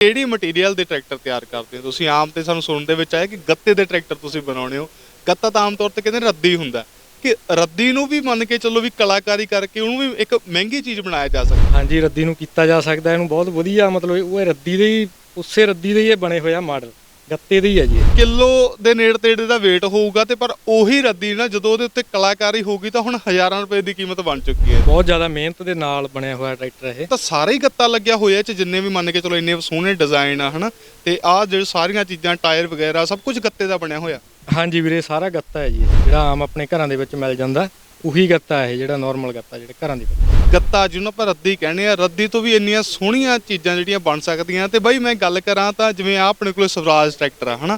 ਕਿਹੜੀ ਮਟੀਰੀਅਲ ਦੇ ਟਰੈਕਟਰ ਤਿਆਰ ਕਰਦੇ ਹੋ? ਤੁਸੀਂ ਆਮ ਤੇ ਸਾਨੂੰ ਸੁਣਨ ਦੇ ਵਿੱਚ ਆਇਆ ਕਿ ਗੱਤੇ ਦੇ ਟਰੈਕਟਰ ਤੁਸੀਂ ਬਣਾਉਣੇ ਹੋ। ਗੱਤਾ ਤਾਂ ਆਮ ਤੌਰ ਤੇ ਕਹਿੰਦੇ ਰੱਦੀ ਹੁੰਦਾ। ਕਿ ਰੱਦੀ ਨੂੰ ਵੀ ਮੰਨ ਕੇ ਚੱਲੋ ਵੀ ਕਲਾਕਾਰੀ ਕਰਕੇ ਉਹਨੂੰ ਵੀ ਇੱਕ ਮਹਿੰਗੀ ਚੀਜ਼ ਬਣਾਇਆ ਜਾ ਸਕਦਾ। ਹਾਂਜੀ, ਰੱਦੀ ਨੂੰ ਕੀਤਾ ਜਾ ਸਕਦਾ। ਇਹਨੂੰ ਬਹੁਤ ਵਧੀਆ ਮਤਲਬ ਉਹ ਰੱਦੀ ਦੇ ਹੀ, ਉਸੇ ਰੱਦੀ ਦੇ ਹੀ ਇਹ ਬਣੇ ਹੋਏ ਆ ਮਾਡਲ। ਗੱਤੇ ਦੇ ਹੀ ਜੀ। ਕਿਲੋ ਦੇ ਨੇੜੇ ਤੇੜੇ ਦਾ weight ਹੋਊਗਾ ਤੇ ਪਰ ਉਹੀ ਰੱਦੀ ਨਾ ਜਦੋਂ ਉਹਦੇ ਉੱਤੇ ਕਲਾਕਾਰੀ ਹੋਊਗੀ ਤਾਂ ਹੁਣ ਹਜ਼ਾਰਾਂ ਰੁਪਏ ਦੀ ਕੀਮਤ ਬਣ ਚੁੱਕੀ ਹੈ। ਬਹੁਤ ਜ਼ਿਆਦਾ ਮਿਹਨਤ ਦੇ ਨਾਲ ਬਣਿਆ ਹੋਇਆ ਟਰੈਕਟਰ ਇਹ। ਤਾਂ ਸਾਰਾ ਹੀ ਗੱਤਾ ਲੱਗਿਆ ਹੋਇਆ ਇਹ ਚ ਜਿੰਨੇ ਵੀ ਮੰਨ ਕੇ ਚਲੋ ਇੰਨੇ ਸੋਹਣੇ ਡਿਜ਼ਾਈਨ ਆ ਹਨਾ? ਤੇ ਆਹ ਜਿਹੜੇ ਸਾਰੀਆਂ ਚੀਜ਼ਾਂ ਟਾਇਰ ਵਗੈਰਾ ਸਭ ਕੁਝ ਗੱਤੇ ਦਾ ਬਣਿਆ ਹੋਇਆ। ਹਾਂਜੀ ਵੀਰੇ ਸਾਰਾ ਗੱਤਾ ਹੈ ਜੀ ਜਿਹੜਾ ਆਮ ਆਪਣੇ ਘਰਾਂ ਦੇ ਵਿੱਚ ਮਿਲ ਜਾਂਦਾ। ਉਹੀ ਗੱਤਾ ਹੈ ਜਿਹੜਾ ਨਾਰਮਲ ਗੱਤਾ ਜਿਹੜੇ ਘਰਾਂ ਦੇ ਵਿੱਚ ਗੱਤਾ ਜਿਹਨੂੰ ਆਪਾਂ ਰੱਦੀ ਕਹਿੰਦੇ ਆ ਰੱਦੀ ਤੋਂ ਵੀ ਇੰਨੀਆਂ ਸੋਹਣੀਆਂ ਚੀਜ਼ਾਂ ਜਿਹੜੀਆਂ ਬਣ ਸਕਦੀਆਂ ਤੇ ਬਾਈ ਮੈਂ ਗੱਲ ਕਰਾਂ ਤਾਂ ਜਿਵੇਂ ਆ ਆਪਣੇ ਕੋਲੇ ਸਵਰਾਜ ਟਰੈਕਟਰ ਆ ਹਨਾ?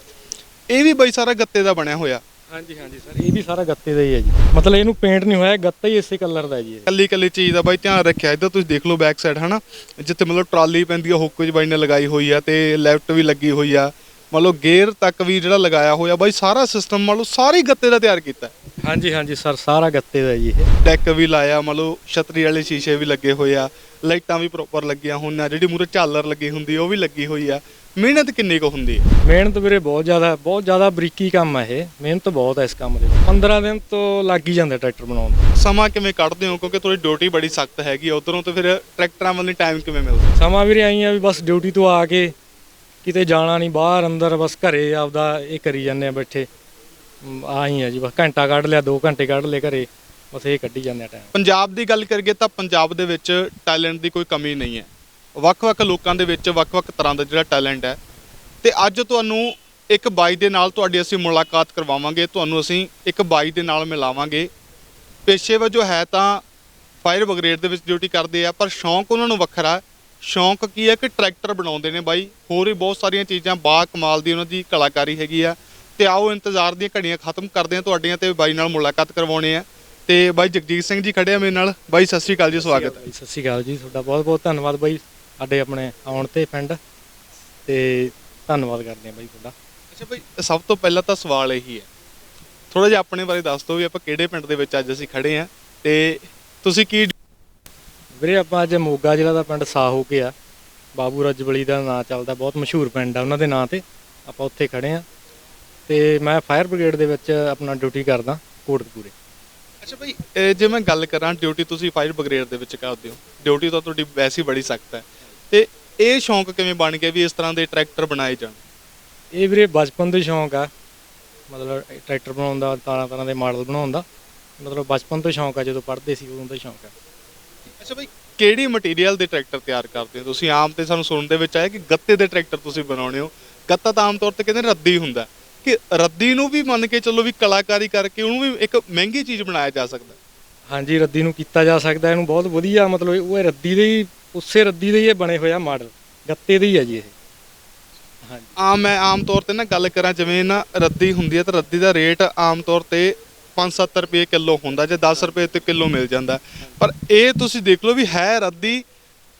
ਇਹ ਵੀ ਬਾਈ ਸਾਰਾ ਗੱਤੇ ਦਾ ਬਣਿਆ ਹੋਇਆ। ਹਾਂਜੀ ਹਾਂਜੀ ਸਰ ਇਹ ਵੀ ਸਾਰਾ ਗੱਤੇ ਦਾ ਹੀ ਹੈ ਜੀ। ਮਤਲਬ ਇਹਨੂੰ ਪੇਂਟ ਨਹੀਂ ਹੋਇਆ ਗੱਤਾ ਹੀ ਇਸੇ ਕਲਰ ਦਾ ਜੀ ਇਹ। ਕੱਲੀ ਕੱਲੀ ਚੀਜ਼ ਦਾ ਬਾਈ ਧਿਆਨ ਰੱਖਿਆ ਇੱਧਰ ਤੁਸੀਂ ਦੇਖ ਲਓ ਬੈਕ ਸਾਈਡ ਹਨਾ? ਜਿੱਥੇ ਮਤਲਬ ਟਰਾਲੀ ਪੈਂਦੀ ਆ ਹੁੱਕ 'ਚ ਬਾਈ ਨੇ ਲਗਾਈ ਹੋਈ ਆ ਤੇ ਲੈਫਟ ਵੀ ਲੱਗੀ ਹੋਈ ਆ। ਮੰਨ ਲਓ ਗੇਅਰ ਤੱਕ ਵੀ ਜਿਹੜਾ ਲਗਾਇਆ ਹੋਇਆ ਬਾਈ ਸਾਰਾ ਸਿਸਟਮ ਮੰਨ ਲਓ ਸਾਰੀ ਗੱਤੇ ਦਾ ਤਿਆਰ ਕੀਤਾ। ਹਾਂਜੀ ਹਾਂਜੀ ਸਰ ਸਾਰਾ ਗੱਤੇ ਦਾ ਜੀ ਇਹ। ਡੈਕ ਵੀ ਲਾਇਆ ਮੰਨ ਲਓ ਛਤਰੀ ਵਾਲੇ ਸ਼ੀਸ਼ੇ ਵੀ ਲੱਗੇ ਹੋਏ ਆ ਲਾਈਟਾਂ ਵੀ ਪ੍ਰੋਪਰ ਲੱਗੀਆਂ ਹੋਈਆਂ ਜਿਹੜੀ ਮੂਰੇ ਝਾਲਰ ਲੱਗੀ ਹੁੰਦੀ ਉਹ ਵੀ ਲੱਗੀ ਹੋਈ ਆ। ਮਿਹਨਤ ਕਿੰਨੀ ਕੁ ਹੁੰਦੀ ਹੈ ਮਿਹਨਤ ਵੀਰੇ ਬਹੁਤ ਜ਼ਿਆਦਾ ਬਹੁਤ ਜ਼ਿਆਦਾ ਬਰੀਕੀ ਕੰਮ ਹੈ ਇਹ। ਮਿਹਨਤ ਬਹੁਤ ਹੈ ਇਸ ਕੰਮ ਦੇ ਵਿੱਚ। 15 ਦਿਨ ਤੋਂ ਲੱਗ ਹੀ ਜਾਂਦਾ ਟਰੈਕਟਰ ਬਣਾਉਣ ਨੂੰ ਸਮਾਂ ਕਿਵੇਂ ਕੱਢਦੇ ਹੋ? ਕਿਉਂਕਿ ਤੁਹਾਡੀ ਡਿਊਟੀ ਬੜੀ ਸਖਤ ਹੈਗੀ ਉਧਰੋਂ ਤੇ ਫਿਰ ਟਰੈਕਟਰਾਂ ਵੱਲ ਟਾਈਮ ਕਿਵੇਂ ਮਿਲਦਾ? ਸਮਾਂ ਵੀਰੇ ਆਈ ਆ ਵੀ ਬਸ ਡਿਊਟੀ ਤੋਂ ਆ ਕੇ ਕਿਤੇ ਜਾਣਾ ਨਹੀਂ ਬਾਹਰ ਅੰਦਰ ਬਸ ਘਰੇ ਆਪਦਾ ਇਹ ਕਰੀ ਜਾਂਦੇ ਆ ਬੈਠੇ। ਮ, ਆਹੀ ਆ ਜੀ ਬਸ ਘੰਟਾ ਕੱਢ ਲਿਆ 2 ਘੰਟੇ ਕੱਢ ਲਏ ਘਰੇ ਬਸ ਇਹ ਕੱਢੀ ਜਾਂਦੇ ਆ ਟਾਈਮ ਪੰਜਾਬ ਦੀ ਗੱਲ ਕਰੀਏ ਤਾਂ ਪੰਜਾਬ ਦੇ ਵਿੱਚ ਟੈਲੈਂਟ ਦੀ ਕੋਈ ਕਮੀ ਨਹੀਂ ਹੈ। ਵੱਖ-ਵੱਖ ਲੋਕਾਂ ਦੇ ਵਿੱਚ ਵੱਖ-ਵੱਖ ਤਰ੍ਹਾਂ ਦਾ ਜਿਹੜਾ ਟੈਲੈਂਟ ਹੈ। ਤੇ ਅੱਜ ਤੁਹਾਨੂੰ ਇੱਕ ਬਾਈ ਦੇ ਨਾਲ ਤੁਹਾਡੀ ਅਸੀਂ ਮੁਲਾਕਾਤ ਕਰਵਾਵਾਂਗੇ ਤੁਹਾਨੂੰ ਅਸੀਂ ਇੱਕ ਬਾਈ ਦੇ ਨਾਲ ਮਿਲਾਵਾਂਗੇ। ਪੇਸ਼ੇ ਵਜੋਂ ਹੈ ਤਾਂ ਫਾਇਰ ਬ੍ਰਿਗੇਡ ਦੇ ਵਿੱਚ ਡਿਊਟੀ ਕਰਦੇ ਆ ਪਰ ਸ਼ੌਂਕ ਉਹਨਾਂ ਨੂੰ ਵੱਖਰਾ ਸ਼ੌਂਕ ਕੀ ਹੈ ਕਿ ਟਰੈਕਟਰ ਬਣਾਉਂਦੇ ਨੇ ਬਾਈ? ਹੋਰ ਵੀ ਬਹੁਤ ਸਾਰੀਆਂ ਚੀਜ਼ਾਂ ਬਾ ਕਮਾਲ ਦੀ ਉਹਨਾਂ ਦੀ ਕਲਾਕਾਰੀ ਹੈਗੀ ਆ। ਤੇ ਆਓ ਇੰਤਜ਼ਾਰ ਦੀਆਂ ਘੜੀਆਂ ਖਤਮ ਕਰਦੇ ਆ ਤੁਹਾਡੀਆਂ ਤੇ ਬਾਈ ਨਾਲ ਮੁਲਾਕਾਤ ਕਰਵਾਉਣੇ ਆ। ਤੇ ਬਾਈ ਜਗਜੀਤ ਸਿੰਘ ਜੀ ਖੜੇ ਆ ਮੇਰੇ ਨਾਲ। ਬਾਈ ਸਤਿ ਸ਼੍ਰੀ ਅਕਾਲ ਜੀ ਸਵਾਗਤ ਹੈ। ਸਤਿ ਸ਼੍ਰੀ ਅਕਾਲ ਜੀ। ਤੁਹਾਡਾ ਬਹੁਤ ਬਹੁਤ ਧੰਨਵਾਦ ਬਾਈ। ਸਾਡੇ ਆਪਣੇ ਆਉਣ ਤੇ ਪਿੰਡ। ਤੇ ਧੰਨਵਾਦ ਕਰਦੇ ਆ ਬਾਈ ਤੁਹਾਡਾ। ਅੱਛਾ ਬਾਈ ਸਭ ਤੋਂ ਪਹਿਲਾਂ ਤਾਂ ਸਵਾਲ ਇਹੀ ਹੈ। ਥੋੜਾ ਜਿਹਾ ਆਪਣੇ ਬਾਰੇ ਦੱਸ ਦਿਓ ਵੀ ਆਪਾਂ ਕਿਹੜੇ ਪਿੰਡ ਦੇ ਵਿੱਚ ਅੱਜ ਅਸੀਂ ਖੜੇ ਆ ਤੇ ਤੁਸੀਂ ਕੀ ਵੀਰੇ ਆਪਾਂ ਅੱਜ ਮੋਗਾ ਜ਼ਿਲ੍ਹਾ ਦਾ ਪਿੰਡ ਸਾਹ ਹੋ ਕੇ ਆ। ਬਾਬੂ ਰਜਬਲੀ ਦਾ ਨਾਂ ਚੱਲਦਾ ਬਹੁਤ ਮਸ਼ਹੂਰ ਪਿੰਡ ਆ ਉਹਨਾਂ ਦੇ ਨਾਂ ਤੇ। ਆਪਾਂ ਉੱਥੇ ਖੜੇ ਆ। ਤੇ ਮੈਂ ਫਾਇਰ ਬ੍ਰਿਗੇਡ ਦੇ ਵਿੱਚ ਆਪਣਾ ਡਿਊਟੀ ਕਰਦਾ ਕੋਟਕਪੂਰੇ। ਅੱਛਾ ਭਾਈ ਇਹ ਜੇ ਮੈਂ ਗੱਲ ਕਰਾਂ ਡਿਊਟੀ ਤੁਸੀਂ ਫਾਇਰ ਬ੍ਰਿਗੇਡ ਦੇ ਵਿੱਚ ਕਰਦੇ ਹੋ। ਡਿਊਟੀ ਤਾਂ ਤੁਹਾਡੀ ਵੈਸੇ ਬੜੀ ਸਖਤ ਹੈ। ਤੇ ਇਹ ਸ਼ੌਂਕ ਕਿਵੇਂ ਬਣ ਗਿਆ ਵੀ ਇਸ ਤਰ੍ਹਾਂ ਦੇ ਟਰੈਕਟਰ ਬਣਾਏ ਜਾਣ? ਇਹ ਵੀਰੇ ਬਚਪਨ ਤੋਂ ਸ਼ੌਂਕ ਆ। ਮਤਲਬ ਟਰੈਕਟਰ ਬਣਾਉਣ ਦਾ ਤਰ੍ਹਾਂ ਤਰ੍ਹਾਂ ਦੇ ਮਾਡਲ ਬਣਾਉਣ ਦਾ। ਮਤਲਬ ਬਚਪਨ ਤੋਂ ਸ਼ੌਂਕ ਆ ਜਦੋਂ ਪੜ੍ਹਦੇ ਸੀ ਉਦੋਂ ਤੋਂ ਸ਼ੌਂਕ ਆ। ਅੱਛਾ ਭਾਈ ਕਿਹੜੀ ਮਟੀਰੀਅਲ ਦੇ ਟਰੈਕਟਰ ਤਿਆਰ ਕਰਦੇ ਹੋ? ਤੁਸੀਂ ਆਮ ਤੇ ਸਾਨੂੰ ਸੁਣਨ ਦੇ ਵਿੱਚ ਆਇਆ ਕਿ ਗੱਤੇ ਦੇ ਟਰੈਕਟਰ ਤੁਸੀਂ ਬਣਾਉਣੇ ਹੋ। ਗੱਤਾ ਤਾਂ ਆਮ ਤੌਰ ਤੇ ਕਹਿੰਦੇ ਰੱਦੀ ਹੁੰਦਾ। ਕਿ ਰੱਦੀ ਨੂੰ ਵੀ ਮੰਨ ਕੇ ਚੱਲੋ ਵੀ ਕਲਾਕਾਰੀ ਕਰਕੇ ਉਹਨੂੰ ਵੀ ਇੱਕ ਮਹਿੰਗੀ ਚੀਜ਼ ਬਣਾਇਆ ਜਾ ਸਕਦਾ। ਹਾਂਜੀ ਰੱਦੀ ਨੂੰ ਕੀਤਾ ਜਾ ਸਕਦਾ। ਇਹਨੂੰ ਬਹੁਤ ਵਧੀਆ ਮਤਲਬ ਉਹ ਰੱਦੀ ਦੇ ਹੀ ਉਸੇ ਰੱਦੀ ਦੇ ਹੀ ਇਹ ਬਣੇ ਹੋਏ ਆ ਮਾਡਲ ਗੱਤੇ ਦੇ ਹੀ ਆ ਜੀ ਇਹ। ਹਾਂਜੀ ਆਮ ਮੈਂ ਆਮ ਤੌਰ ਤੇ ਨਾ ਗੱਲ ਕਰਾਂ ਜਿਵੇਂ ਨਾ ਰੱਦੀ ਹੁੰਦੀ ਹੈ ਤਾਂ ਰੱਦੀ ਦਾ ਰੇਟ ਆਮ ਤੌਰ ਤੇ 5-7 ਰੁਪਏ ਕਿਲੋ ਹੁੰਦਾ ਜੇ 10 ਰੁਪਏ ਤੇ ਕਿਲੋ ਮਿਲ ਜਾਂਦਾ। ਪਰ ਇਹ ਤੁਸੀਂ ਦੇਖ ਲਓ ਵੀ ਹੈ ਰੱਦੀ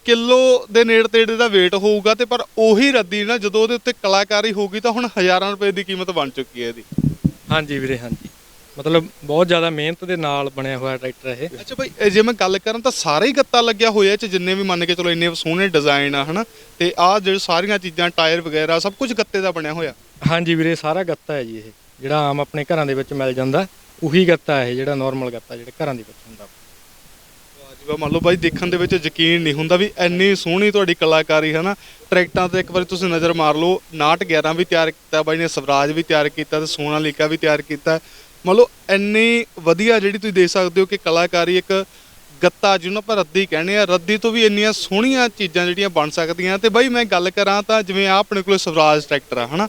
ਕਿਲੋ ਦੇ ਨੇੜੇ ਤੇੜੇ ਦਾ weight ਹੋਊਗਾ ਤੇ ਪਰ ਉਹੀ ਰੱਦੀ ਨਾ ਜਦੋਂ ਉਹਦੇ ਉੱਤੇ ਕਲਾਕਾਰੀ ਹੋਊਗੀ ਤਾਂ ਹੁਣ ਹਜ਼ਾਰਾਂ ਰੁਪਏ ਦੀ ਕੀਮਤ ਬਣ ਚੁੱਕੀ ਹੈ ਇਹਦੀ। ਹਾਂਜੀ ਵੀਰੇ ਹਾਂਜੀ। ਮਤਲਬ ਬਹੁਤ ਜ਼ਿਆਦਾ ਮਿਹਨਤ ਦੇ ਨਾਲ ਬਣਿਆ ਹੋਇਆ ਟਰੈਕਟਰ ਇਹ। ਅੱਛਾ ਭਾਈ ਇਹ ਜੇ ਮੈਂ ਗੱਲ ਕਰਾਂ ਤਾਂ ਸਾਰਾ ਹੀ ਗੱਤਾ ਲੱਗਿਆ ਹੋਇਆ ਇਹ ਚ ਜਿੰਨੇ ਵੀ ਮੰਨ ਕੇ ਚਲੋ ਇੰਨੇ ਸੋਹਣੇ ਡਿਜ਼ਾਈਨ ਆ ਹਨਾ? ਤੇ ਆਹ ਜਿਹੜੇ ਸਾਰੀਆਂ ਚੀਜ਼ਾਂ ਟਾਇਰ ਵਗੈਰਾ ਸਭ ਕੁਝ ਗੱਤੇ ਦਾ ਬਣਿਆ ਹੋਇਆ। ਹਾਂਜੀ ਵੀਰੇ ਸਾਰਾ ਗੱਤਾ ਹੈ ਜੀ ਇਹ। ਜਿਹੜਾ ਆਮ ਆਪਣੇ ਘਰਾਂ ਦੇ ਵਿੱਚ ਮਿਲ ਜਾਂਦਾ, ਉਹੀ ਗੱਤਾ ਹੈ ਜਿਹੜਾ ਨਾਰਮਲ ਗੱਤਾ ਜਿਹੜੇ ਘਰਾਂ ਦੇ ਵਿੱਚ ਹੁੰਦਾ। ਵਾਹ ਮੰਨ ਲਓ ਬਾਈ ਦੇਖਣ ਦੇ ਵਿੱਚ ਯਕੀਨ ਨਹੀਂ ਹੁੰਦਾ ਵੀ ਇੰਨੀ ਸੋਹਣੀ ਤੁਹਾਡੀ ਕਲਾਕਾਰੀ ਹੈ ਨਾ ਟਰੈਕਟਾਂ ਤੇ ਇੱਕ ਵਾਰੀ ਤੁਸੀਂ ਨਜ਼ਰ ਮਾਰ ਲਓ 911 ਵੀ ਤਿਆਰ ਕੀਤਾ, ਬਾਈ ਨੇ ਸਵਰਾਜ ਵੀ ਤਿਆਰ ਕੀਤਾ ਤੇ ਸੋਨਾਲੀਕਾ ਵੀ ਤਿਆਰ ਕੀਤਾ। ਮੰਨ ਲਓ ਇੰਨੀ ਵਧੀਆ ਜਿਹੜੀ ਤੁਸੀਂ ਦੇਖ ਸਕਦੇ ਹੋ ਕਿ ਕਲਾਕਾਰੀ ਇੱਕ ਗੱਤਾ ਜਿਹਨੂੰ ਆਪਾਂ ਰੱਦੀ ਕਹਿੰਦੇ ਆ ਰੱਦੀ ਤੋਂ ਵੀ ਇੰਨੀਆਂ ਸੋਹਣੀਆਂ ਚੀਜ਼ਾਂ ਜਿਹੜੀਆਂ ਬਣ ਸਕਦੀਆਂ। ਤੇ ਬਾਈ ਮੈਂ ਗੱਲ ਕਰਾਂ ਤਾਂ ਜਿਵੇਂ ਆ ਆਪਣੇ ਕੋਲ ਸਵਰਾਜ ਟਰੈਕਟਰ ਆ, ਹਨਾ?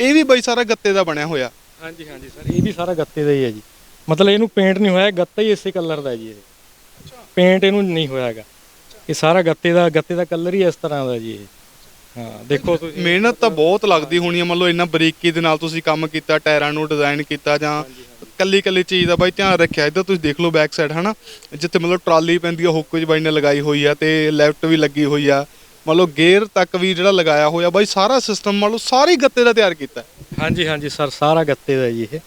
ਇਹ ਵੀ ਬਾਈ ਸਾਰਾ ਗੱਤੇ ਦਾ ਬਣਿਆ ਹੋਇਆ। ਹਾਂਜੀ ਹਾਂਜੀ ਸਰ ਇਹ ਵੀ ਸਾਰਾ ਗੱਤੇ ਦਾ ਹੀ ਹੈ ਜੀ। ਮਤਲਬ ਇਹਨੂੰ ਪੇਂਟ ਨਹੀਂ ਹੋਇਆ ਗੱਤਾ ਹੀ ਇਸੇ ਕਲਰ ਦਾ ਹੈ ਜੀ ਇਹ। ਪੇਂਟ ਇਹਨੂੰ ਨਹੀਂ ਹੋਇਆ ਹੈਗਾ। ਇਹ ਸਾਰਾ ਗੱਤੇ ਦਾ ਗੱਤੇ ਦਾ ਕਲਰ ਹੀ ਇਸ ਤਰ੍ਹਾਂ ਦਾ ਜੀ ਇਹ। ਹਾਂ ਦੇਖੋ ਤੁਸੀਂ। ਮਿਹਨਤ ਤਾਂ ਬਹੁਤ ਲੱਗਦੀ ਹੋਣੀ ਹੈ ਮੰਨ ਲਓ ਇੰਨਾ ਬਰੀਕੀ ਦੇ ਨਾਲ ਤੁਸੀਂ ਕੰਮ ਕੀਤਾ ਟਾਇਰਾਂ ਨੂੰ ਡਿਜ਼ਾਈਨ ਕੀਤਾ ਜਾਂ ਕੱਲੀ ਕੱਲੀ ਚੀਜ਼ ਦਾ ਬਾਈ ਧਿਆਨ ਰੱਖਿਆ। ਇੱਧਰ ਤੁਸੀਂ ਦੇਖ ਲਓ ਬੈਕ ਸਾਈਡ ਹਨਾ? ਜਿੱਥੇ ਮਤਲਬ ਟਰਾਲੀ ਪੈਂਦੀ ਆ ਹੁੱਕ 'ਚ ਬਾਈ ਨੇ ਲਗਾਈ ਹੋਈ ਆ ਤੇ ਲੈਫਟ ਵੀ ਲੱਗੀ ਹੋਈ ਆ। ਮੰਨ ਲਓ ਗੇਅਰ ਤੱਕ ਵੀ ਜਿਹੜਾ ਲਗਾਇਆ ਹੋਇਆ ਬਾਈ ਸਾਰਾ ਸਿਸਟਮ ਮੰਨ ਲਓ ਸਾਰੀ ਗੱਤੇ ਦਾ ਤਿਆਰ ਕੀਤਾ। ਹਾਂਜੀ ਹਾਂਜੀ ਸਰ ਸਾਰਾ ਗੱਤੇ ਦਾ ਜੀ ਇਹ।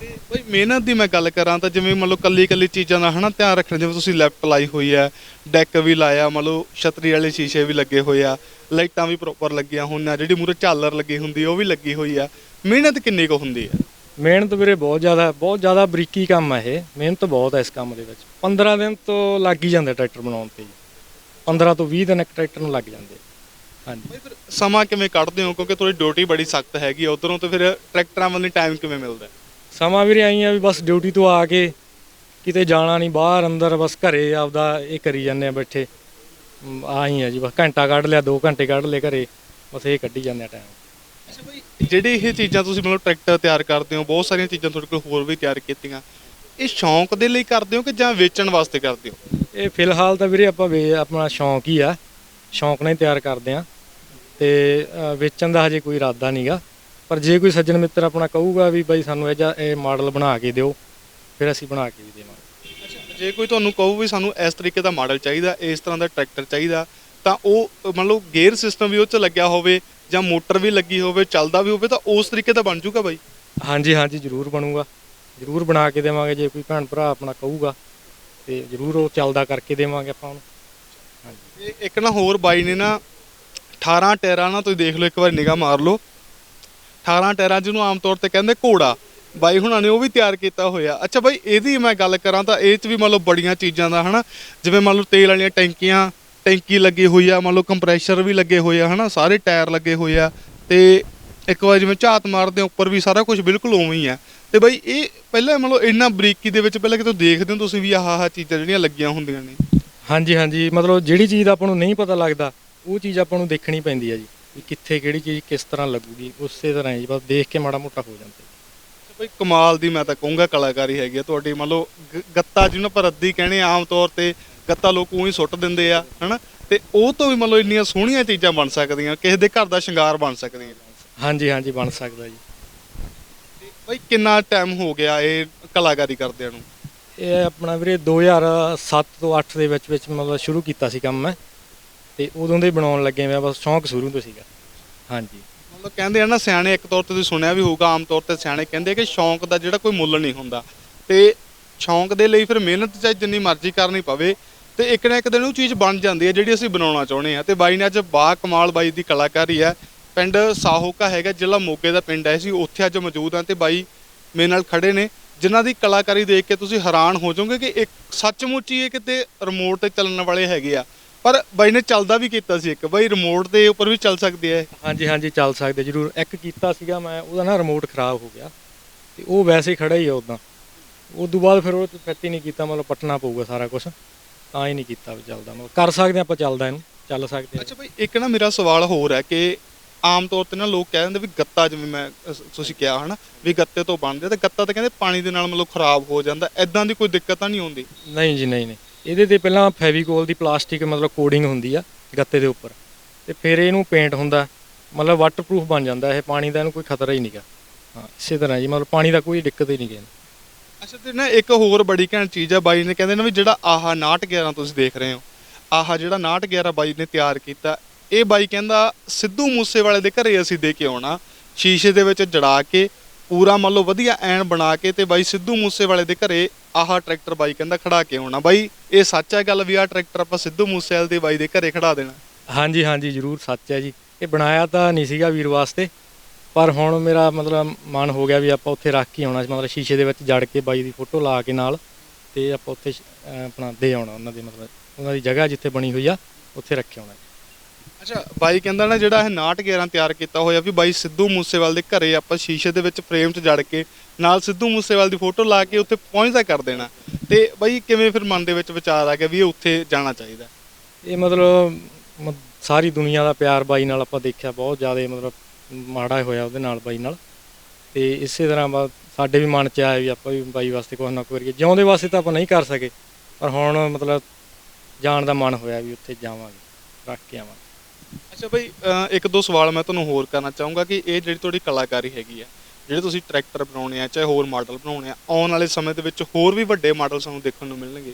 ਤੇ ਬਾਈ ਮਿਹਨਤ ਦੀ ਮੈਂ ਗੱਲ ਕਰਾਂ ਤਾਂ ਜਿਵੇਂ ਮੰਨ ਲਓ ਕੱਲੀ ਕੱਲੀ ਚੀਜ਼ਾਂ ਦਾ ਹਨਾ ਧਿਆਨ ਰੱਖਣਾ ਜਿਵੇਂ ਤੁਸੀਂ ਲੈਫਟ ਲਾਈ ਹੋਈ ਆ ਡੈਕ ਵੀ ਲਾਇਆ ਮੰਨ ਲਓ ਛਤਰੀ ਵਾਲੇ ਸ਼ੀਸ਼ੇ ਵੀ ਲੱਗੇ ਹੋਏ ਆ ਲਾਈਟਾਂ ਵੀ ਪ੍ਰੋਪਰ ਲੱਗੀਆਂ ਹੋਈਆਂ ਜਿਹੜੀ ਮੂਰੇ ਝਾਲਰ ਲੱਗੀ ਹੁੰਦੀ ਉਹ ਵੀ ਲੱਗੀ ਹੋਈ ਆ। ਮਿਹਨਤ ਕਿੰਨੀ ਕੁ ਹੁੰਦੀ ਆ? ਮਿਹਨਤ ਵੀਰੇ ਬਹੁਤ ਜ਼ਿਆਦਾ ਬਹੁਤ ਜ਼ਿਆਦਾ ਬਰੀਕੀ ਕੰਮ ਹੈ ਇਹ। ਮਿਹਨਤ ਬਹੁਤ ਹੈ ਇਸ ਕੰਮ ਦੇ ਵਿੱਚ। 15 ਦਿਨ ਤੋਂ ਲੱਗ ਹੀ ਜਾਂਦੇ ਟਰੈਕਟਰ ਬਣਾਉਣ ਤੇ ਜੀ। 15 ਤੋਂ 20 ਦਿਨ ਇੱਕ ਟਰੈਕਟਰ ਨੂੰ ਲੱਗ ਜਾਂਦੇ ਹਾਂਜੀ। ਬਈ ਫਿਰ ਸਮਾਂ ਕਿਵੇਂ ਕੱਢਦੇ ਹੋ? ਕਿਉਂਕਿ ਤੁਹਾਡੀ ਡਿਊਟੀ ਬੜੀ ਸਖਤ ਹੈਗੀ ਆ ਉਧਰੋਂ ਤੇ ਫਿਰ ਟਰੈਕਟਰਾਂ ਵੱਲ ਟਾਈਮ ਕਿਵੇਂ ਮਿਲਦਾ? ਸਮਾਂ ਵੀਰੇ ਆਈ ਆ ਵੀ ਬਸ ਡਿਊਟੀ ਤੋਂ ਆ ਕੇ ਕਿਤੇ ਜਾਣਾ ਨਹੀਂ ਬਾਹਰ ਅੰਦਰ ਬਸ ਘਰੇ ਆਪਦਾ ਇਹ ਕਰੀ ਜਾਂਦੇ ਆ ਬੈਠੇ। ਮ, ਆਹੀ ਆ ਜੀ ਬਸ ਘੰਟਾ ਕੱਢ ਲਿਆ 2 ਘੰਟੇ ਕੱਢ ਲਏ ਘਰੇ ਬਸ ਇਹ ਕੱਢੀ ਜਾਂਦੇ ਆ ਟਾਈਮ ਅੱਛਾ ਬਈ ਜਿਹੜੀ ਇਹ ਚੀਜ਼ਾਂ ਤੁਸੀਂ ਮਤਲਬ ਟਰੈਕਟਰ ਤਿਆਰ ਕਰਦੇ ਹੋ ਬਹੁਤ ਸਾਰੀਆਂ ਚੀਜ਼ਾਂ ਤੁਹਾਡੇ ਕੋਲ ਹੋਰ ਵੀ ਤਿਆਰ ਕੀਤੀਆਂ। ਇਹ ਸ਼ੌਂਕ ਦੇ ਲਈ ਕਰਦੇ ਹੋ ਕਿ ਜਾਂ ਵੇਚਣ ਵਾਸਤੇ ਕਰਦੇ ਹੋ? ਇਹ ਫਿਲਹਾਲ ਤਾਂ ਵੀਰੇ ਆਪਾਂ ਵੇ ਆਪਣਾ ਸ਼ੌਂਕ ਹੀ ਆ। ਸ਼ੌਂਕ ਨਾਲ ਹੀ ਤਿਆਰ ਕਰਦੇ ਆ ਤੇ ਅ, ਵੇਚਣ ਦਾ ਹਜੇ ਕੋਈ ਇਰਾਦਾ ਨਹੀਂਗਾ ਪਰ ਜੇ ਕੋਈ ਸੱਜਣ ਮਿੱਤਰ ਆਪਣਾ ਕਹੂਗਾ ਵੀ ਬਾਈ ਸਾਨੂੰ ਇਹ ਜਿਹਾ ਇਹ ਮਾਡਲ ਬਣਾ ਕੇ ਦਿਓ ਫਿਰ ਅਸੀਂ ਬਣਾ ਕੇ ਵੀ ਦੇਵਾਂਗੇ। ਅੱਛਾ ਜੇ ਕੋਈ ਤੁਹਾਨੂੰ ਕਹੂ ਵੀ ਸਾਨੂੰ ਇਸ ਤਰੀਕੇ ਦਾ ਮਾਡਲ ਚਾਹੀਦਾ ਇਸ ਤਰ੍ਹਾਂ ਦਾ ਟਰੈਕਟਰ ਚਾਹੀਦਾ ਤਾਂ ਉਹ ਅ, ਮੰਨ ਲਓ ਗੇਅਰ ਸਿਸਟਮ ਵੀ ਉਹ 'ਚ ਲੱਗਿਆ ਹੋਵੇ ਜਾਂ ਮੋਟਰ ਵੀ ਲੱਗੀ ਹੋਵੇ ਚੱਲਦਾ ਵੀ ਹੋਵੇ ਤਾਂ ਉਸ ਤਰੀਕੇ ਦਾ ਬਣ ਜਾਊਗਾ ਬਾਈ? ਹਾਂਜੀ ਹਾਂਜੀ ਜ਼ਰੂਰ ਬਣੂਗਾ। ਜ਼ਰੂਰ ਬਣਾ ਕੇ ਦੇਵਾਂਗੇ ਜੇ ਕੋਈ ਭੈਣ ਭਰਾ ਆਪਣਾ ਕਹੂਗਾ। ਤੇ ਜ਼ਰੂਰ ਉਹ ਚੱਲਦਾ ਕਰਕੇ ਦੇਵਾਂਗੇ ਆਪਾਂ ਉਹਨੂੰ। ਇਹ ਇੱਕ ਨਾ ਹੋਰ ਬਾਈ ਨੇ ਨਾ 18 ਟਾਇਰਾਂ ਨਾਲ ਤੁਸੀਂ ਦੇਖ ਲਓ, ਇੱਕ ਵਾਰ ਨਿਗਾਹ ਮਾਰ ਲਓ। 18 ਟਾਇਰਾਂ ਜਿਹਨੂੰ ਆਮ ਤੌਰ ਤੇ ਕਹਿੰਦੇ ਘੋੜਾ। ਬਾਈ ਹੁਣਾਂ ਨੇ ਉਹ ਵੀ ਤਿਆਰ ਕੀਤਾ ਹੋਇਆ। ਅੱਛਾ ਬਾਈ, ਇਹਦੀ ਮੈਂ ਗੱਲ ਕਰਾਂ ਤਾਂ ਇਹ 'ਚ ਵੀ ਮੰਨ ਲਓ ਬੜੀਆਂ ਚੀਜ਼ਾਂ ਦਾ, ਹਨਾ? ਜਿਵੇਂ ਮੰਨ ਲਓ ਤੇਲ ਵਾਲੀਆਂ ਟੈਂਕੀਆਂ, ਟੈਂਕੀ ਲੱਗੀ ਹੋਈ ਆ, ਮੰਨ ਲਓ ਕੰਪਰੈਸ਼ਰ ਵੀ ਲੱਗੇ ਹੋਏ ਆ, ਹਨਾ? ਸਾਰੇ ਟਾਇਰ ਲੱਗੇ ਹੋਏ ਆ। ਤੇ ਇੱਕ ਵਾਰ ਜਿਵੇਂ ਝਾਤ ਮਾਰਦੇ ਆ, ਉੱਪਰ ਵੀ ਸਾਰਾ ਕੁਝ ਬਿਲਕੁਲ ਉਵੇਂ ਹੀ ਆ। ਤੇ ਬਾਈ ਇਹ ਪਹਿਲਾਂ ਮੰਨ ਲਓ ਇੰਨਾ ਬਰੀਕੀ ਦੇ ਵਿੱਚ ਪਹਿਲਾਂ ਕਿਤੋਂ ਦੇਖਦੇ ਹੋ ਤੁਸੀਂ ਵੀ ਆਹ ਆਹ ਚੀਜ਼ਾਂ ਜਿਹੜੀਆਂ ਲੱਗੀਆਂ ਹੁੰਦੀਆਂ ਨੇ? ਹਾਂਜੀ ਹਾਂਜੀ। ਮਤਲਬ ਜਿਹੜੀ ਚੀਜ਼ ਦਾ ਆਪਾਂ ਨੂੰ ਨਹੀਂ ਪਤਾ ਲੱਗਦਾ ਉਹ ਚੀਜ਼ ਆਪਾਂ ਨੂੰ ਦੇਖਣੀ ਪੈਂਦੀ ਹੈ ਜੀ। ਵੀ ਕਿੱਥੇ ਕਿਹੜੀ ਚੀਜ਼ ਕਿਸ ਤਰ੍ਹਾਂ ਲੱਗੂਗੀ ਉਸੇ ਤਰ੍ਹਾਂ ਹੀ ਬਸ ਦੇਖ ਕੇ ਮਾੜਾ ਮੋਟਾ ਹੋ ਜਾਂਦਾ। ਬਈ ਕਮਾਲ ਦੀ ਮੈਂ ਤਾਂ ਕਹੂੰਗਾ ਕਲਾਕਾਰੀ ਹੈਗੀ ਆ ਤੁਹਾਡੀ। ਮੰਨ ਲਓ ਗ- ਗੱਤਾ ਜਿਹਨੂੰ ਆਪਾਂ ਰੱਦੀ ਕਹਿੰਦੇ ਆ ਆਮ ਤੌਰ ਤੇ ਗੱਤਾ ਲੋਕ ਉਹੀ ਸੁੱਟ ਦਿੰਦੇ ਆ ਹਨਾ? ਤੇ ਉਹ ਤੋਂ ਵੀ ਮੰਨ ਲਓ ਇੰਨੀਆਂ ਸੋਹਣੀਆਂ ਚੀਜ਼ਾਂ ਬਣ ਸਕਦੀਆਂ ਕਿਸੇ ਦੇ ਘਰ ਦਾ ਸ਼ਿੰਗਾਰ ਬਣ ਸਕਦੀਆਂ। ਹਾਂਜੀ ਹਾਂਜੀ ਬਣ ਸਕਦਾ ਜੀ। ਬਈ ਕਿੰਨਾ ਟਾਈਮ ਹੋ ਗਿਆ ਇਹ ਕਲਾਕਾਰੀ ਕਰਦਿਆਂ ਨੂੰ? ਇਹ ਆਪਣਾ ਵੀਰੇ 2007 ਤੋਂ 8 ਦੇ ਵਿੱਚ ਵਿੱਚ ਮਤਲਬ ਸ਼ੁਰੂ ਕੀਤਾ ਸੀ ਕੰਮ ਮੈਂ। ਤੇ ਉਦੋਂ ਦੇ ਬਣਾਉਣ ਲੱਗੇ ਮੈਂ ਬਸ ਸ਼ੌਂਕ ਸ਼ੁਰੂ ਤੋਂ ਸੀਗਾ। ਹਾਂਜੀ। ਮਤਲਬ ਕਹਿੰਦੇ ਆ ਨਾ ਸਿਆਣੇ ਇੱਕ ਤੌਰ ਤੇ ਤੁਸੀਂ ਸੁਣਿਆ ਵੀ ਹੋਊਗਾ ਆਮ ਤੌਰ ਤੇ ਸਿਆਣੇ ਕਹਿੰਦੇ ਕਿ ਸ਼ੌਂਕ ਦਾ ਜਿਹੜਾ ਕੋਈ ਮੁੱਲ ਨਹੀਂ ਹੁੰਦਾ। ਤੇ ਸ਼ੌਂਕ ਦੇ ਲਈ ਫਿਰ ਮਿਹਨਤ ਚਾਹੇ ਜਿੰਨੀ ਮਰਜ਼ੀ ਕਰਨੀ ਪਵੇ ਤੇ ਇੱਕ ਨਾ ਇੱਕ ਦਿਨ ਉਹ ਚੀਜ਼ ਬਣ ਜਾਂਦੀ ਹੈ ਜਿਹੜੀ ਅਸੀਂ ਬਣਾਉਣਾ ਚਾਹੁੰਦੇ ਆ ਤੇ ਬਾਈ ਨੇ ਅੱਜ ਬਾ ਕਮਾਲ ਬਾਈ ਦੀ ਕਲਾਕਾਰੀ ਹੈ। ਪਿੰਡ ਸਾਹੋਕਾ ਹੈਗਾ ਜ਼ਿਲ੍ਹਾ ਮੋਗੇ ਦਾ ਪਿੰਡ ਹੈ ਸੀ ਉੱਥੇ ਅੱਜ ਮੌਜੂਦ ਆ ਤੇ ਬਾਈ ਮੇਰੇ ਨਾਲ ਖੜੇ ਨੇ ਜਿਨ੍ਹਾਂ ਦੀ ਕਲਾਕਾਰੀ ਦੇਖ ਕੇ ਤੁਸੀਂ ਹੈਰਾਨ ਹੋ ਜਾਓਗੇ ਕਿ ਇੱਕ ਸੱਚਮੁੱਚ ਹੀ ਇਹ ਕਿਤੇ ਰਿਮੋਟ ਤੇ ਚੱਲਣ ਵਾਲੇ ਹੈਗੇ ਆ। ਪਰ ਬਾਈ ਨੇ ਚੱਲਦਾ ਵੀ ਕੀਤਾ ਸੀ ਇੱਕ। ਬਾਈ ਰਿਮੋਟ ਦੇ ਉੱਪਰ ਵੀ ਚੱਲ ਸਕਦੇ ਆ। ਹਾਂਜੀ ਹਾਂਜੀ ਚੱਲ ਸਕਦੇ ਜ਼ਰੂਰ। ਇੱਕ ਕੀਤਾ ਸੀਗਾ ਮੈਂ ਉਹਦਾ ਨਾ ਰਿਮੋਟ ਖਰਾਬ ਹੋ ਗਿਆ। ਤੇ ਉਹ ਵੈਸੇ ਹੀ ਖੜਾ ਹੀ ਆ ਉਦਾਂ ਉਸ ਤੋਂ ਬਾਅਦ ਫਿਰ ਉਹ ਫਿੱਟ ਹੀ ਨਹੀਂ ਕੀਤਾ ਮਤਲਬ ਪਟਣਾ ਪਊਗਾ ਸਾਰਾ ਕੁਝ ਤਾਂ ਹੀ ਨਹੀਂ ਕੀਤਾ ਚੱਲਦਾ। ਮਤਲਬ ਕਰ ਸਕਦੇ ਆਪਾਂ ਚੱਲਦਾ ਇਹਨੂੰ ਚੱਲ ਸਕਦੇ ਅੱਛਾ ਭਾਈ ਇੱਕ ਨਾ ਮੇਰਾ ਸਵਾਲ ਹੋਰ ਹੈ ਕਿ ਆਮ ਤੌਰ ਤੇ ਨਾ ਲੋਕ ਕਹਿ ਦਿੰਦੇ ਵੀ ਗੱਤਾ ਜਿਵੇਂ ਮੈਂ ਤੁਸੀਂ ਕਿਹਾ ਹਨਾ ਵੀ ਗੱਤੇ ਤੋਂ ਬਣਦੇ ਤੇ ਗੱਤਾ ਤਾਂ ਕਹਿੰਦੇ ਪਾਣੀ ਦੇ ਨਾਲ ਮਤਲਬ ਖਰਾਬ ਹੋ ਜਾਂਦਾ ਐਦਾਂ ਦੀ ਕੋਈ ਦਿੱਕਤ ਤਾਂ ਨਹੀਂ ਆਉਂਦੀ? ਨਹੀਂ ਜੀ ਨਹੀਂ ਨਹੀਂ। ਇਹਦੇ ਤੇ ਪਹਿਲਾਂ ਫੈਵੀਕੋਲ ਦੀ ਪਲਾਸਟਿਕ ਮਤਲਬ ਕੋਡਿੰਗ ਹੁੰਦੀ ਆ ਗੱਤੇ ਦੇ ਉੱਪਰ। ਤੇ ਫਿਰ ਇਹਨੂੰ ਪੇਂਟ ਹੁੰਦਾ ਮਤਲਬ ਵਾਟਰਪ੍ਰੂਫ ਬਣ ਜਾਂਦਾ ਇਹ ਪਾਣੀ ਦਾ ਇਹਨੂੰ ਕੋਈ ਖਤਰਾ ਹੀ ਨਹੀਂਗਾ। ਹਾਂ ਇਸੇ ਤਰ੍ਹਾਂ ਜੀ ਮਤਲਬ ਪਾਣੀ ਦਾ ਕੋਈ ਦਿੱਕਤ ਹੀ ਨਹੀਂ ਗੀ ਅੱਛਾ ਤੇ ਨਾ ਇੱਕ ਹੋਰ ਬੜੀ ਘੈਂਟ ਚੀਜ਼ ਆ ਬਾਈ ਨੇ ਕਹਿੰਦੇ ਨਾ ਵੀ ਜਿਹੜਾ ਆਹ 911 ਤੁਸੀਂ ਦੇਖ ਰਹੇ ਹੋ ਆਹ ਜਿਹੜਾ 911 ਬਾਈ ਨੇ ਤਿਆਰ ਕੀਤਾ ਇਹ ਬਾਈ ਕਹਿੰਦਾ, ਸਿੱਧੂ ਮੂਸੇਵਾਲੇ ਦੇ ਘਰੇ ਅਸੀਂ ਦੇ ਕੇ ਆਉਣਾ। ਸ਼ੀਸ਼ੇ ਦੇ ਵਿੱਚ ਜੜਾ ਕੇ, ਪੂਰਾ ਮੰਨ ਲਓ ਵਧੀਆ ਐਨ ਬਣਾ ਕੇ ਤੇ ਬਾਈ ਸਿੱਧੂ ਮੂਸੇਵਾਲੇ ਦੇ ਘਰੇ ਆਹ ਟਰੈਕਟਰ ਬਾਈ ਕਹਿੰਦਾ ਖੜਾ ਕੇ ਆਉਣਾ। ਬਾਈ, ਇਹ ਸੱਚ ਹੈ ਗੱਲ ਵੀ ਆਹ ਟਰੈਕਟਰ ਆਪਾਂ ਸਿੱਧੂ ਮੂਸੇਵਾਲੇ ਦੇ ਬਾਈ ਦੇ ਘਰੇ ਖੜਾ ਦੇਣਾ? ਹਾਂਜੀ ਹਾਂਜੀ, ਜ਼ਰੂਰ ਸੱਚ ਹੈ ਜੀ। ਇਹ ਬਣਾਇਆ ਤਾਂ ਨਹੀਂ ਸੀਗਾ ਵੀਰ ਵਾਸਤੇ, ਪਰ ਹੁਣ ਮੇਰਾ ਮਤਲਬ ਮਨ ਹੋ ਗਿਆ ਵੀ ਆਪਾਂ ਉੱਥੇ ਰੱਖ ਕੇ ਆਉਣਾ। ਮਤਲਬ ਸ਼ੀਸ਼ੇ ਦੇ ਵਿੱਚ ਜੜ ਕੇ ਬਾਈ ਦੀ ਫੋਟੋ ਲਾ ਕੇ ਨਾਲ ਤੇ ਆਪਾਂ ਉੱਥੇ ਸ਼- ਆਪਣਾ ਦੇ ਆਉਣਾ। ਉਹਨਾਂ ਦੇ ਮਤਲਬ, ਉਹਨਾਂ ਦੀ ਜਗ੍ਹਾ ਜਿੱਥੇ ਬਣੀ ਹੋਈ ਆ, ਉੱਥੇ ਰੱਖੇ ਆਉਣਾ। ਅੱਛਾ, ਬਾਈ ਕਹਿੰਦਾ ਨਾ ਜਿਹੜਾ ਇਹ 911 ਤਿਆਰ ਕੀਤਾ ਹੋਇਆ ਵੀ ਬਾਈ ਸਿੱਧੂ ਮੂਸੇਵਾਲ ਦੇ ਘਰੇ ਆਪਾਂ ਸ਼ੀਸ਼ੇ ਦੇ ਵਿੱਚ ਫਰੇਮ 'ਚ ਜੜ ਕੇ ਨਾਲ ਸਿੱਧੂ ਮੂਸੇਵਾਲ ਦੀ ਫੋਟੋ ਲਾ ਕੇ ਉੱਥੇ ਪਹੁੰਚਦਾ ਕਰ ਦੇਣਾ। ਤੇ ਬਾਈ ਕਿਵੇਂ ਫਿਰ ਮਨ ਦੇ ਵਿੱਚ ਵਿਚਾਰ ਆ ਗਿਆ ਵੀ ਇਹ ਉੱਥੇ ਜਾਣਾ ਚਾਹੀਦਾ ਇਹ ਮਤਲਬ ਮ- ਸਾਰੀ ਦੁਨੀਆ ਦਾ ਪਿਆਰ ਬਾਈ ਨਾਲ ਆਪਾਂ ਦੇਖਿਆ ਬਹੁਤ ਜ਼ਿਆਦਾ ਮਤਲਬ ਮਾੜਾ ਹੋਇਆ ਉਹਦੇ ਨਾਲ ਬਾਈ ਨਾਲ। ਤੇ ਇਸੇ ਤਰ੍ਹਾਂ ਬਾ ਸਾਡੇ ਵੀ ਮਨ ਚ ਆਇਆ ਵੀ ਆਪਾਂ ਵੀ ਬਾਈ ਵਾਸਤੇ ਕੁਛ ਨਾ ਕੁਛ ਕਰੀਏ। ਜਿਉਂਦੇ ਵਾਸਤੇ ਤਾਂ ਆਪਾਂ ਨਹੀਂ ਕਰ ਸਕੇ, ਪਰ ਹੁਣ ਮਤਲਬ ਜਾਣ ਦਾ ਮਨ ਹੋਇਆ ਵੀ ਉੱਥੇ ਜਾਵਾਂਗੇ, ਰੱਖ ਕੇ ਆਵਾਂਗੇ। ਅੱਛਾ ਅਹ ਇੱਕ ਦੋ ਸਵਾਲ ਮੈਂ ਤੁਹਾਨੂੰ ਹੋਰ ਕਰਨਾ ਚਾਹੂੰਗਾ ਕਿ ਇਹ ਜਿਹੜੀ ਤੁਹਾਡੀ ਕਲਾਕਾਰੀ ਹੈਗੀ ਆ ਜਿਹੜੇ ਤੁਸੀਂ ਟਰੈਕਟਰ ਬਣਾਉਣੇ ਆ ਚਾਹੇ ਹੋਰ ਮਾਡਲ ਬਣਾਉਣੇ ਆ ਆਉਣ ਵਾਲੇ ਸਮੇਂ ਦੇ ਵਿੱਚ ਹੋਰ ਵੀ ਵੱਡੇ ਮਾਡਲ ਸਾਨੂੰ ਦੇਖਣ ਨੂੰ ਮਿਲਣਗੇ?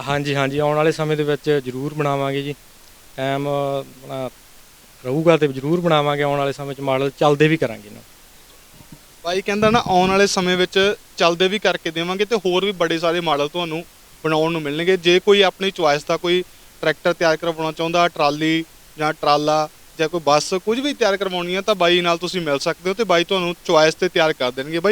ਹਾਂਜੀ ਹਾਂਜੀ ਆਉਣ ਵਾਲੇ ਸਮੇਂ ਦੇ ਵਿੱਚ ਜ਼ਰੂਰ ਬਣਾਵਾਂਗੇ ਜੀ। ਟਾਈਮ ਆਪਣਾ ਰਹੂਗਾ ਤੇ ਜ਼ਰੂਰ ਬਣਾਵਾਂਗੇ ਆਉਣ ਵਾਲੇ ਸਮੇਂ 'ਚ ਮਾਡਲ ਚੱਲਦੇ ਵੀ ਕਰਾਂਗੇ ਨਾ। ਬਾਈ ਕਹਿੰਦਾ ਨਾ ਆਉਣ ਵਾਲੇ ਸਮੇਂ ਵਿੱਚ ਚੱਲਦੇ ਵੀ ਕਰਕੇ ਦੇਵਾਂਗੇ ਤੇ ਹੋਰ ਵੀ ਬੜੇ ਸਾਰੇ ਮਾਡਲ ਤੁਹਾਨੂੰ ਬਣਾਉਣ ਨੂੰ ਮਿਲਣਗੇ। ਜੇ ਕੋਈ ਆਪਣੀ ਚੁਆਇਸ ਦਾ ਕੋਈ ਟਰੈਕਟਰ ਤਿਆਰ ਕਰਵਾਉਣਾ ਚਾਹੁੰਦਾ ਟਰਾਲੀ ਜਾਂ ਟਰਾਲਾ ਜਾਂ ਕੋਈ ਬੱਸ ਕੁਝ ਵੀ ਤਿਆਰ ਕਰਵਾਉਣੀ ਆ ਤਾਂ ਬਾਈ ਨਾਲ ਤੁਸੀਂ ਮਿਲ ਸਕਦੇ ਹੋ ਤੇ ਬਾਈ ਤੁਹਾਨੂੰ ਚੁਆਇਸ ਤੇ ਤਿਆਰ ਕਰ ਦੇਣਗੇ ਬਾਈ।